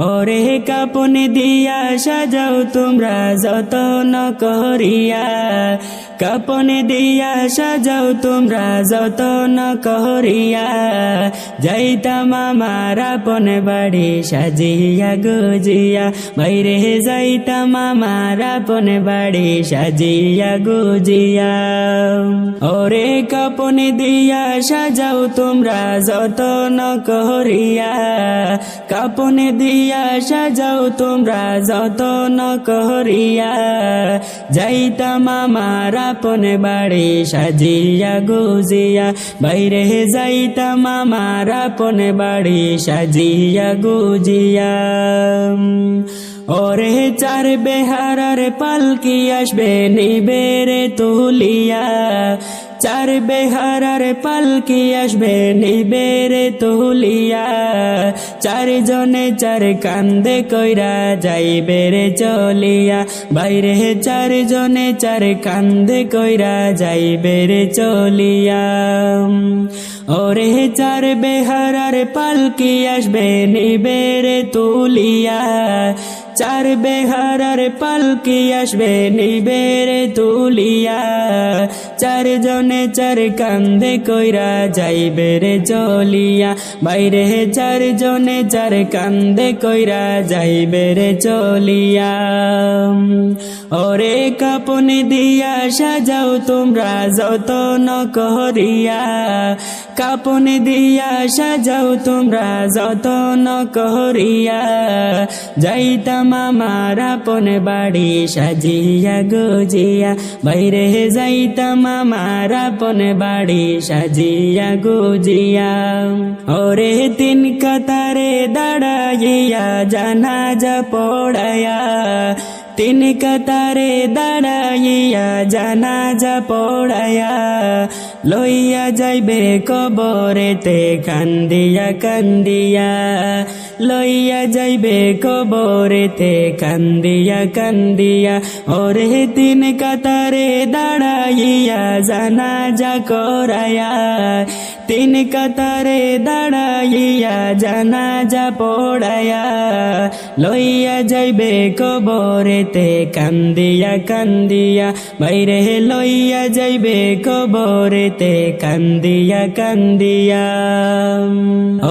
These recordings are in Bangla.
ওরে কাপন দিয়া সাজাও তোমরা যতন করিয়া। কাপন দিয়া সাজাও তোমরা যতন করিয়া যাইতাম আমার আপন বাড়ি সাজিয়া গুজিয়া। বাইরে যাইতাম আমার আপন বাড়ি সাজিয়া গুজিয়া। ওরে কাপন দিয়া সাজাও তোমরা যতন করিয়া কাপন দিয়া সাজাও তোমরা যতন করিয়া যাইতাম আমার আপন বাড়ি সাজিয়া গুজিয়া, বাইরে যাইতাম আমার আপন বাড়ি সাজিয়া গুজিয়া। ওরে চার বেহারার পালকি আসবে নিবেরে তুলিয়া, চার বেহারার পালকি আসবে নিবেরে তুলিয়া চারজনে চার কান্দে কইরা যাইবে রে চলিয়া। বাইরে চারজনে চার কান্দে কইরা যাইবে রে চলিয়া। ওরে চার বেহারার পালকি আসবে নিবেরে তুলিয়া। চার বেহারার পালকি আসবে নিবেরে তুলিয়া। চার জনে চার কান্দে কইরা যাইবে রে চলিয়া। বাইরে চার জনে চার কান্দে কইরা যাইবে রে চলিয়া। ওরে কাপন দিয়া সাজাও তোমরা যতন করিয়া। কাপন দিয়া সাজাও তোমরা যতন করিয়া যাইতাম আমার আপন বাড়ি সাজিয়া গুজিয়া। বাইরে যাইতাম আমার আপন বাড়ি সাজিয়া গুজিয়া। ওরে তিন কাতারে দাঁড়াইয়া জানাজা পড়ায়া তিন কাতারে দাঁড়াইয়া জানাজা পড়ায়া লইয়া যাইবে কবরেতে, কান্দিয়া কান্দিয়া। লইয়া যাইবে কবরেতে, কান্দিয়া কান্দিয়া। ওরে তিন কাতারে দাঁড়াইয়া জানাজা করায়া তিন কাতারে দাঁড়াইয়া জানাজা পড়ায়া লইয়া যাইবে কবরেতে, কান্দিয়া কান্দিয়া। বাইরে লইয়া যাইবে কবরেতে, কান্দিয়া কান্দিয়া।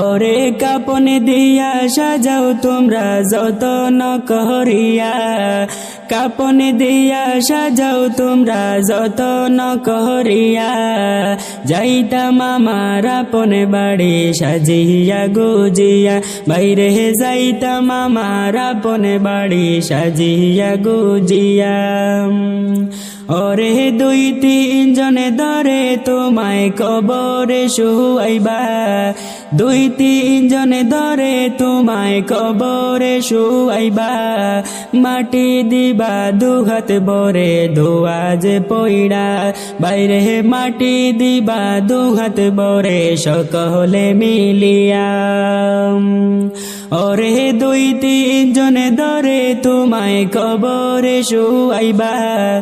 ওরে কাপন দিয়া সাজাও তোমরা যতন করিয়া। কাপন দিয়া সাজাও তোমরা যতন করিয়া যাইতা আমার আপন বাড়ি সাজিয়া গুজিয়া। বাইরে যাইতা আমার আপন বাড়ি সাজিয়া গুজিয়া। ওরে দুই তিন জনে ধরে তোমায় কবরে শুয়াইবা। দুই তিন জনে ধরে তোমায় কবরে শুয়াইবা। মাটি দিবা, দুহাত বরে ধোয়াজ পইড়া। বাইরে মাটি দিবা, দুহাত বরে সকলে মিলিয়া। ওরে দুই তিন জনে ধরে তোমায় কবরে শুয়াইবা।